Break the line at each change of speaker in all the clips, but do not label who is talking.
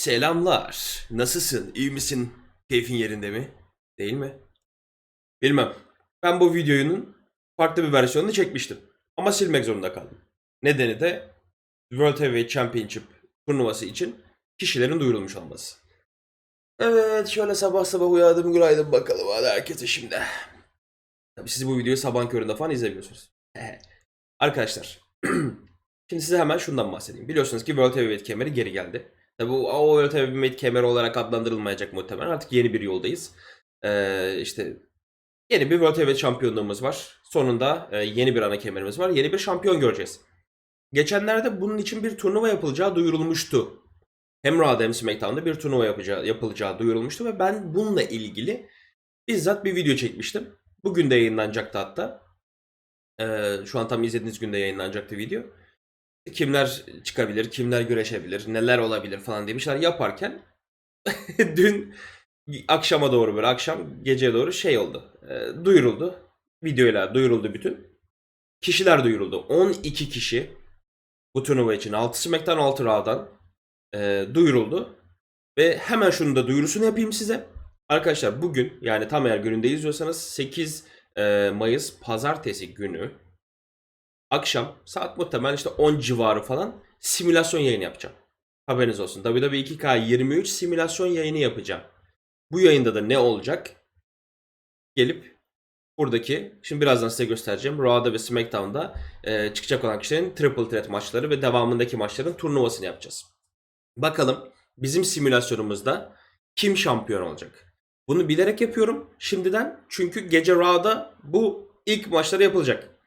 Selamlar. Nasılsın? İyi misin? Keyfin yerinde mi? Değil mi? Bilmem. Ben bu videonun farklı bir versiyonunu çekmiştim. Ama silmek zorunda kaldım. Nedeni de World Heavyweight Championship turnuvası için kişilerin duyurulmuş olması. Evet şöyle sabah sabah uyandım günaydın bakalım hadi herkese şimdi. Tabii siz bu videoyu sabah köründe falan izlemiyorsunuz. Arkadaşlar şimdi size hemen şundan bahsedeyim. Biliyorsunuz ki World Heavyweight kemeri geri geldi. Tabii bu o Heavyweight kemeri olarak adlandırılmayacak muhtemelen. Artık yeni bir yoldayız. Ee, işte yeni bir World Heavyweight şampiyonluğumuz var. Sonunda e, yeni bir ana kemerimiz var. Yeni bir şampiyon göreceğiz. Geçenlerde bunun için bir turnuva yapılacağı duyurulmuştu. Hem Raw'da hem SmackDown'da bir turnuva yapacağı, yapılacağı duyurulmuştu ve ben bununla ilgili bizzat bir video çekmiştim. Bugün de yayınlanacaktı hatta. Ee, şu an tam izlediğiniz günde yayınlanacaktı video. Kimler çıkabilir, kimler güreşebilir, neler olabilir falan diye bir şeyler yaparken dün akşama doğru böyle akşam geceye doğru şey oldu. e, duyuruldu. Videoyla duyuruldu bütün. Kişiler duyuruldu. 12 kişi bu turnuva için 6 SmackDown 6 Raw'dan e, duyuruldu. Ve hemen şunu da duyurusunu yapayım size. Arkadaşlar bugün yani tam eğer gününde izliyorsanız 8 e, Mayıs pazartesi günü akşam saat muhtemelen işte 10 civarı falan simülasyon yayını yapacağım. Haberiniz olsun. WWE 2K23 simülasyon yayını yapacağım. Bu yayında da ne olacak? Gelip buradaki, şimdi birazdan size göstereceğim. Raw'da ve SmackDown'da e, çıkacak olan kişilerin Triple Threat maçları ve devamındaki maçların turnuvasını yapacağız. Bakalım bizim simülasyonumuzda kim şampiyon olacak? Bunu bilerek yapıyorum şimdiden. Çünkü gece Raw'da bu ilk maçları yapılacak.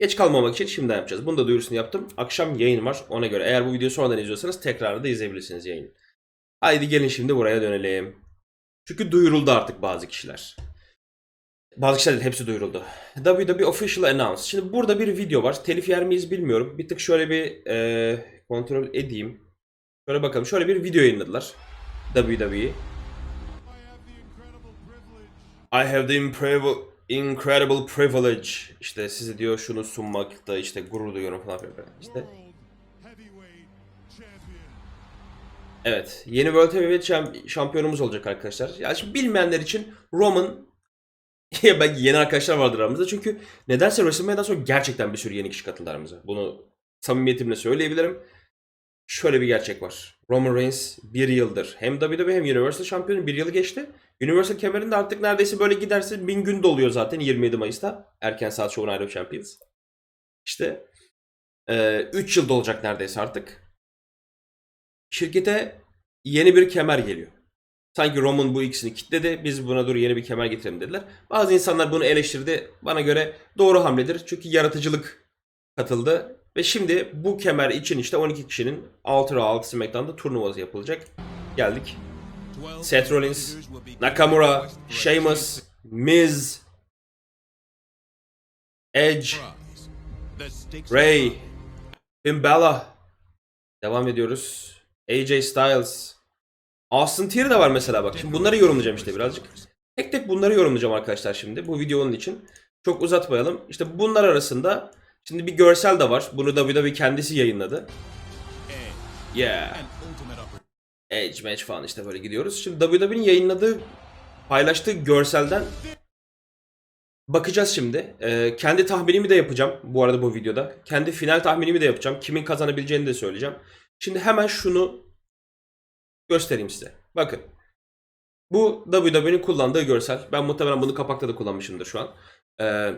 Geç kalmamak için şimdiden yapacağız. Bunu da duyurusunu yaptım. Akşam yayın var ona göre. Eğer bu videoyu sonradan izliyorsanız tekrarını da izleyebilirsiniz yayını. Haydi gelin şimdi buraya dönelim. Çünkü duyuruldu artık bazı kişiler. Bazı kişiler değil, hepsi duyuruldu. WWE Official Announce. Şimdi burada bir video var. Telif yer miyiz bilmiyorum. Bir tık şöyle bir e, kontrol edeyim. Şöyle bakalım. Şöyle bir video yayınladılar. WWE. I have the incredible, incredible privilege. İşte size diyor şunu sunmakta işte gurur duyuyorum falan filan. İşte Evet. Yeni World Heavyweight şamp- şampiyonumuz olacak arkadaşlar. Ya şimdi bilmeyenler için Roman belki yeni arkadaşlar vardır aramızda. Çünkü nedense WrestleMania'dan sonra gerçekten bir sürü yeni kişi katıldı aramıza. Bunu samimiyetimle söyleyebilirim. Şöyle bir gerçek var. Roman Reigns bir yıldır hem WWE hem Universal şampiyonu bir yılı geçti. Universal kemerinde artık neredeyse böyle giderse bin gün doluyor zaten 27 Mayıs'ta. Erken saat şovun Night of Champions. İşte 3 yılda olacak neredeyse artık şirkete yeni bir kemer geliyor. Sanki Roman bu ikisini kitledi. Biz buna dur yeni bir kemer getirelim dediler. Bazı insanlar bunu eleştirdi. Bana göre doğru hamledir. Çünkü yaratıcılık katıldı. Ve şimdi bu kemer için işte 12 kişinin 6 Raw 6 SmackDown'da turnuvası yapılacak. Geldik. Seth Rollins, Nakamura, Sheamus, Miz, Edge, Ray, Finn. Devam ediyoruz. AJ Styles. Austin Theory de var mesela bak. Şimdi bunları yorumlayacağım işte birazcık. Tek tek bunları yorumlayacağım arkadaşlar şimdi. Bu videonun için. Çok uzatmayalım. İşte bunlar arasında şimdi bir görsel de var. Bunu WWE kendisi yayınladı. Yeah. Edge match falan işte böyle gidiyoruz. Şimdi WWE'nin yayınladığı, paylaştığı görselden bakacağız şimdi. Ee, kendi tahminimi de yapacağım bu arada bu videoda. Kendi final tahminimi de yapacağım. Kimin kazanabileceğini de söyleyeceğim. Şimdi hemen şunu göstereyim size. Bakın. Bu WWE'nin kullandığı görsel. Ben muhtemelen bunu kapakta da kullanmışımdır şu an. Ee,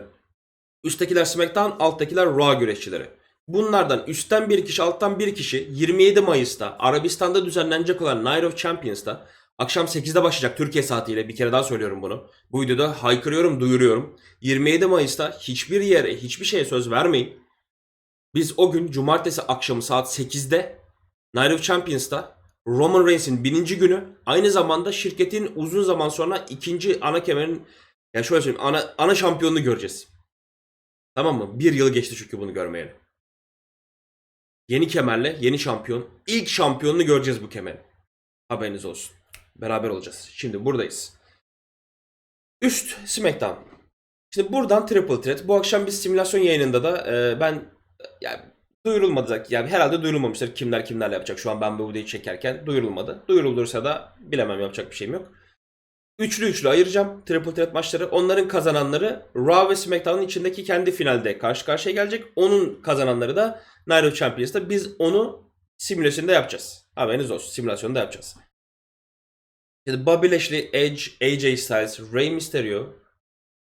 üsttekiler SmackDown, alttakiler Raw güreşçileri. Bunlardan üstten bir kişi, alttan bir kişi 27 Mayıs'ta Arabistan'da düzenlenecek olan Night of Champions'ta akşam 8'de başlayacak Türkiye saatiyle bir kere daha söylüyorum bunu. Bu videoda haykırıyorum, duyuruyorum. 27 Mayıs'ta hiçbir yere, hiçbir şeye söz vermeyin. Biz o gün cumartesi akşamı saat 8'de Night of Champions'ta Roman Reigns'in bininci günü aynı zamanda şirketin uzun zaman sonra ikinci ana kemerin yani şöyle söyleyeyim ana, ana şampiyonunu göreceğiz. Tamam mı? Bir yıl geçti çünkü bunu görmeyeli. Yeni kemerle yeni şampiyon. İlk şampiyonunu göreceğiz bu kemerin. Haberiniz olsun. Beraber olacağız. Şimdi buradayız. Üst SmackDown. Şimdi buradan Triple Threat. Bu akşam bir simülasyon yayınında da e, ben yani Duyurulmadı. Yani herhalde duyurulmamıştır. Kimler kimlerle yapacak. Şu an ben bu videoyu çekerken duyurulmadı. Duyurulursa da bilemem yapacak bir şeyim yok. Üçlü üçlü ayıracağım Triple Threat maçları. Onların kazananları Raw ve SmackDown'un içindeki kendi finalde karşı karşıya gelecek. Onun kazananları da Night of Champions'ta. Biz onu simülasyonda yapacağız. Haberiniz olsun. Simülasyonda yapacağız. Şimdi Bobby Lashley, Edge, AJ Styles, Rey Mysterio,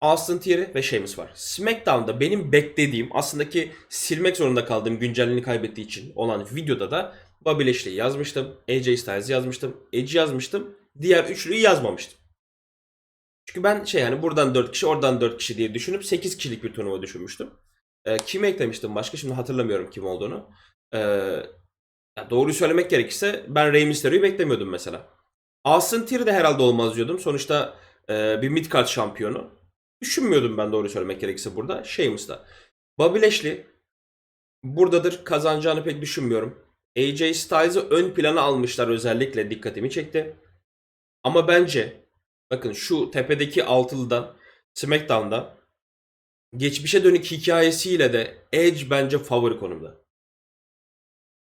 Austin Theory ve Sheamus var. SmackDown'da benim beklediğim aslında ki silmek zorunda kaldığım güncelliğini kaybettiği için olan videoda da Bobby Lashley'i yazmıştım. AJ Styles yazmıştım. Edge yazmıştım. Diğer üçlüyü yazmamıştım. Çünkü ben şey yani buradan 4 kişi oradan 4 kişi diye düşünüp 8 kişilik bir turnuva düşünmüştüm. Ee, kimi eklemiştim başka şimdi hatırlamıyorum kim olduğunu. Ee, ya doğruyu söylemek gerekirse ben Rey Mysterio'yu beklemiyordum mesela. Austin Theory de herhalde olmaz diyordum. Sonuçta e, bir midcard şampiyonu. Düşünmüyordum ben doğru söylemek gerekirse burada. Sheamus'ta. Bobby Lashley buradadır. Kazanacağını pek düşünmüyorum. AJ Styles'ı ön plana almışlar özellikle dikkatimi çekti. Ama bence bakın şu tepedeki altılıdan SmackDown'da geçmişe dönük hikayesiyle de Edge bence favori konumda.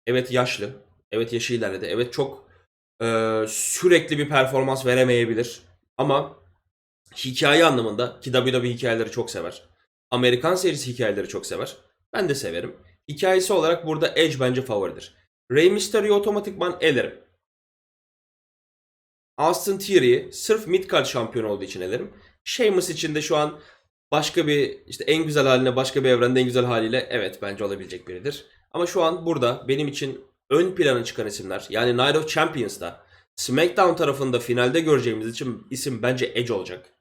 Evet yaşlı. Evet yaşı ilerledi. Evet çok e, sürekli bir performans veremeyebilir. Ama hikaye anlamında ki WWE hikayeleri çok sever. Amerikan serisi hikayeleri çok sever. Ben de severim. Hikayesi olarak burada Edge bence favoridir. Rey Mysterio'yu otomatikman elerim. Austin Theory'yi sırf midcard şampiyon olduğu için elerim. Sheamus için de şu an başka bir işte en güzel haline başka bir evrende en güzel haliyle evet bence olabilecek biridir. Ama şu an burada benim için ön plana çıkan isimler yani Night of Champions'ta SmackDown tarafında finalde göreceğimiz için isim bence Edge olacak.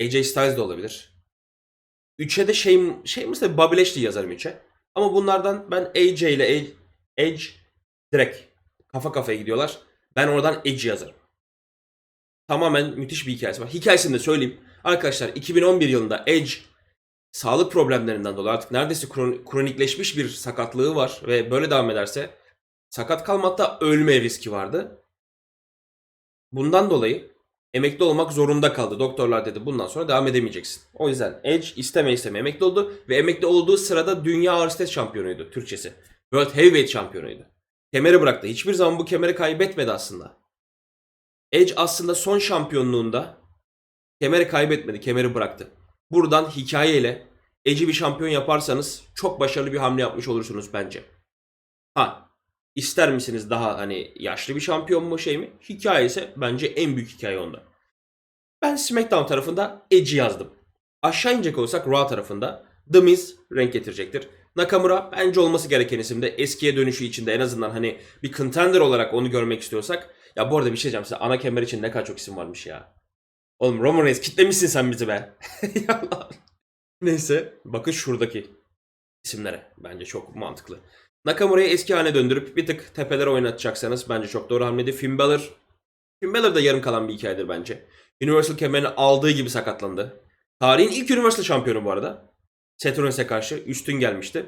AJ Styles de olabilir. 3'e de şey, şey mesela Bobby Lashley yazarım 3'e. Ama bunlardan ben AJ ile Edge direkt kafa kafaya gidiyorlar. Ben oradan Edge yazarım. Tamamen müthiş bir hikayesi var. Hikayesini de söyleyeyim. Arkadaşlar 2011 yılında Edge sağlık problemlerinden dolayı artık neredeyse kron- kronikleşmiş bir sakatlığı var ve böyle devam ederse sakat kalmakta ölme riski vardı. Bundan dolayı emekli olmak zorunda kaldı. Doktorlar dedi bundan sonra devam edemeyeceksin. O yüzden Edge isteme isteme emekli oldu ve emekli olduğu sırada Dünya Ağır Stres şampiyonuydu Türkçesi. World Heavyweight şampiyonuydu. Kemeri bıraktı. Hiçbir zaman bu kemeri kaybetmedi aslında. Edge aslında son şampiyonluğunda kemeri kaybetmedi, kemeri bıraktı. Buradan hikayeyle Edge'i bir şampiyon yaparsanız çok başarılı bir hamle yapmış olursunuz bence. Ha, ister misiniz daha hani yaşlı bir şampiyon mu şey mi? Hikaye ise bence en büyük hikaye onda. Ben SmackDown tarafında Edge'i yazdım. Aşağı inecek olsak Raw tarafında The Miz renk getirecektir. Nakamura bence olması gereken isimde eskiye dönüşü içinde en azından hani bir contender olarak onu görmek istiyorsak. Ya bu arada bir şey diyeceğim size ana kemer için ne kadar çok isim varmış ya. Oğlum Roman Reigns kitlemişsin sen bizi be. Ya Allah. Neyse bakın şuradaki isimlere bence çok mantıklı. Nakamura'yı eski haline döndürüp bir tık tepelere oynatacaksanız bence çok doğru hamleydi. Finn Balor, Finn Balor da yarım kalan bir hikayedir bence. Universal kemerini aldığı gibi sakatlandı. Tarihin ilk Universal şampiyonu bu arada. Seth Rollins'e karşı üstün gelmişti.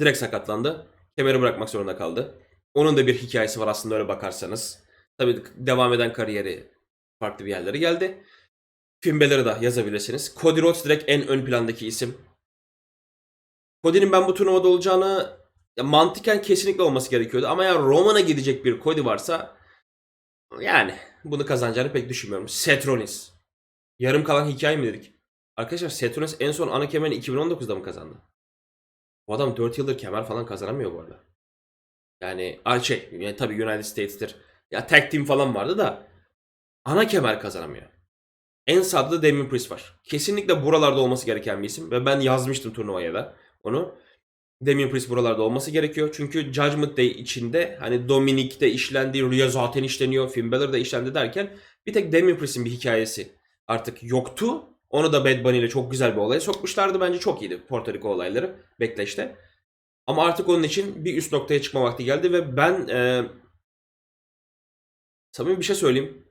Direkt sakatlandı. Kemeri bırakmak zorunda kaldı. Onun da bir hikayesi var aslında öyle bakarsanız. Tabii devam eden kariyeri farklı bir yerlere geldi. Finn Balor'ı da yazabilirsiniz. Cody Rhodes direkt en ön plandaki isim. Cody'nin ben bu turnuvada olacağını ya mantıken kesinlikle olması gerekiyordu. Ama ya Roman'a gidecek bir Cody varsa yani bunu kazanacağını pek düşünmüyorum. Seth Rollins. Yarım kalan hikaye mi dedik? Arkadaşlar Seth Rollins en son ana kemerini 2019'da mı kazandı? Bu adam 4 yıldır kemer falan kazanamıyor bu arada. Yani ay şey yani tabii United States'tir. Ya tag team falan vardı da ana kemer kazanamıyor. En sağda da Damien Priest var. Kesinlikle buralarda olması gereken bir isim ve ben yazmıştım turnuvaya da onu. Damien Priest buralarda olması gerekiyor. Çünkü Judgment Day içinde hani Dominic'te işlendi, Rhea zaten işleniyor, Finn Balor da işlendi derken bir tek Damien Priest'in bir hikayesi artık yoktu. Onu da Bad Bunny ile çok güzel bir olaya sokmuşlardı. Bence çok iyiydi Porto Rico olayları Backlash'te. Ama artık onun için bir üst noktaya çıkma vakti geldi ve ben e, samimi bir şey söyleyeyim.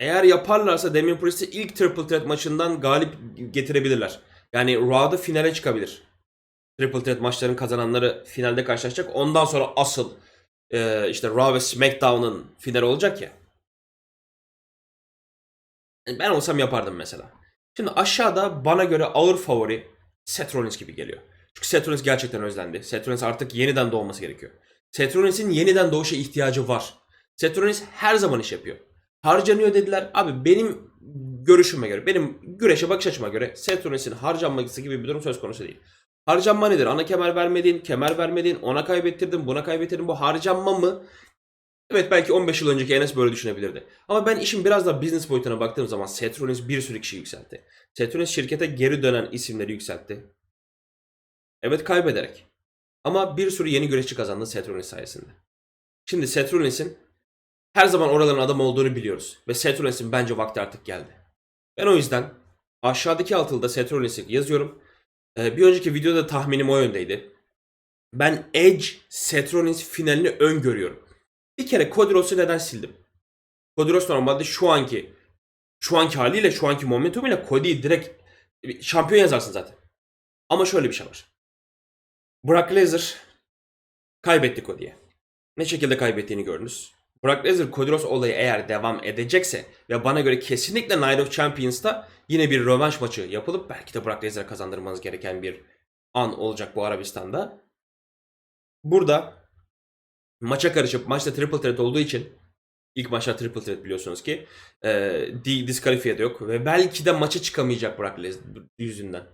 Eğer yaparlarsa Damien Priest'i ilk Triple Threat maçından galip getirebilirler. Yani Raw'da finale çıkabilir. Triple Threat maçların kazananları finalde karşılaşacak. Ondan sonra asıl e, işte Raw ve SmackDown'ın finali olacak ya. Yani Ben olsam yapardım mesela. Şimdi aşağıda bana göre ağır favori Seth Rollins gibi geliyor. Çünkü Rollins gerçekten özlendi. Rollins artık yeniden doğması gerekiyor. Rollins'in yeniden doğuşa ihtiyacı var. Rollins her zaman iş yapıyor. Harcanıyor dediler. Abi benim görüşüme göre, benim güreşe bakış açıma göre Rollins'in harcanması gibi bir durum söz konusu değil. Harcanma nedir? Ana kemer vermedin, kemer vermedin, ona kaybettirdin, buna kaybettirdin. Bu harcanma mı? Evet belki 15 yıl önceki Enes böyle düşünebilirdi. Ama ben işin biraz daha business boyutuna baktığım zaman Rollins bir sürü kişi yükseltti. Rollins şirkete geri dönen isimleri yükseltti. Evet kaybederek. Ama bir sürü yeni güreşçi kazandı Seth Rollins sayesinde. Şimdi Seth Rollins'in her zaman oraların adam olduğunu biliyoruz. Ve Seth Rollins'in bence vakti artık geldi. Ben o yüzden aşağıdaki altılıda Seth Rollins'i yazıyorum. Ee, bir önceki videoda tahminim o yöndeydi. Ben Edge Seth Rollins finalini öngörüyorum. Bir kere Cody neden sildim? Cody normalde şu anki şu anki haliyle şu anki momentumuyla Cody'yi direkt şampiyon yazarsın zaten. Ama şöyle bir şey var. Brock Lesnar kaybetti Cody'ye. Ne şekilde kaybettiğini gördünüz. Brock Lesnar Cody Rhodes olayı eğer devam edecekse ve bana göre kesinlikle Night of Champions'ta yine bir rövanş maçı yapılıp belki de Brock Lesnar'a kazandırmanız gereken bir an olacak bu Arabistan'da. Burada maça karışıp maçta triple threat olduğu için ilk maçta triple threat biliyorsunuz ki e, di- diskalifiye de yok ve belki de maça çıkamayacak Brock Lesnar yüzünden.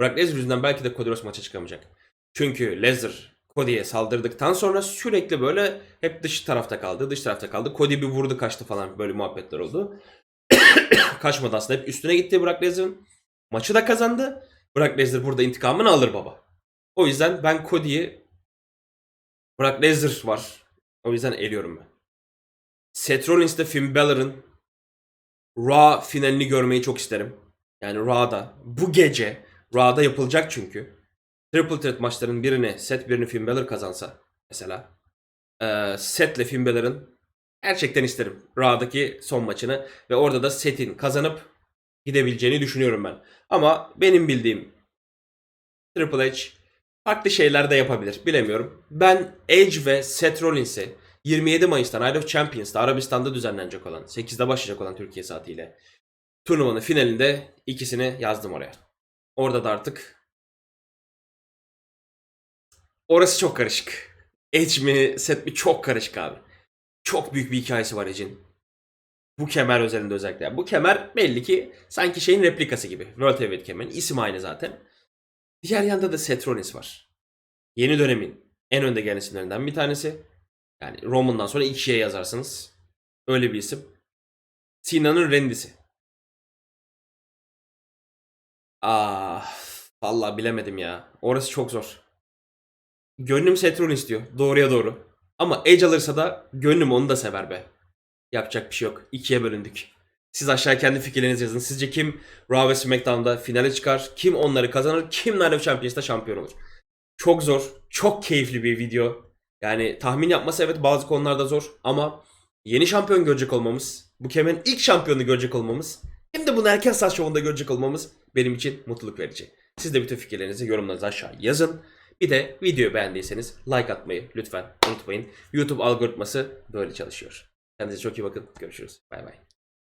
Brock Lesnar yüzünden belki de Cody Rhodes maça çıkamayacak. Çünkü Lesnar Cody'ye saldırdıktan sonra sürekli böyle hep dış tarafta kaldı, dış tarafta kaldı. Cody bir vurdu kaçtı falan böyle muhabbetler oldu. Kaçmadı aslında hep üstüne gitti Brock Lesnar'ın. Maçı da kazandı. Brock Lesnar burada intikamını alır baba. O yüzden ben Cody'yi Brock Lesnar var. O yüzden eliyorum ben. Seth Rollins'te Finn Balor'ın Raw finalini görmeyi çok isterim. Yani Raw'da. Bu gece Raw'da yapılacak çünkü. Triple Threat maçların birini Seth birini Finn Balor kazansa mesela. Ee, Seth'le Finn Balor'ın gerçekten isterim Raw'daki son maçını ve orada da Seth'in kazanıp gidebileceğini düşünüyorum ben. Ama benim bildiğim Triple H farklı şeyler de yapabilir. Bilemiyorum. Ben Edge ve Seth Rollins'i 27 Mayıs'ta Night of Champions'ta Arabistan'da düzenlenecek olan 8'de başlayacak olan Türkiye saatiyle turnuvanın finalinde ikisini yazdım oraya. Orada da artık orası çok karışık. Edge mi Seth mi çok karışık abi. Çok büyük bir hikayesi var Edge'in. Bu kemer özelinde özellikle. Bu kemer belli ki sanki şeyin replikası gibi. World Heavyweight kemerin. İsim aynı zaten. Diğer yanda da Seth Rollins var. Yeni dönemin en önde gelen isimlerinden bir tanesi. Yani Roman'dan sonra ikiye yazarsınız. Öyle bir isim. Sina'nın rendisi. Ah, vallahi bilemedim ya. Orası çok zor. Gönlüm Seth Rollins diyor. Doğruya doğru. Ama Edge alırsa da gönlüm onu da sever be. Yapacak bir şey yok. İkiye bölündük. Siz aşağı kendi fikirlerinizi yazın. Sizce kim Raw ve SmackDown'da finale çıkar? Kim onları kazanır? Kim Night of Champions'ta şampiyon olur? Çok zor. Çok keyifli bir video. Yani tahmin yapması evet bazı konularda zor ama yeni şampiyon görecek olmamız, bu kemerin ilk şampiyonu görecek olmamız hem de bunu erken saat şovunda görecek olmamız benim için mutluluk verici. Siz de bütün fikirlerinizi yorumlarınızı aşağı yazın. Bir de videoyu beğendiyseniz like atmayı lütfen unutmayın. YouTube algoritması böyle çalışıyor. Kendinize çok iyi bakın. Görüşürüz. Bay bay.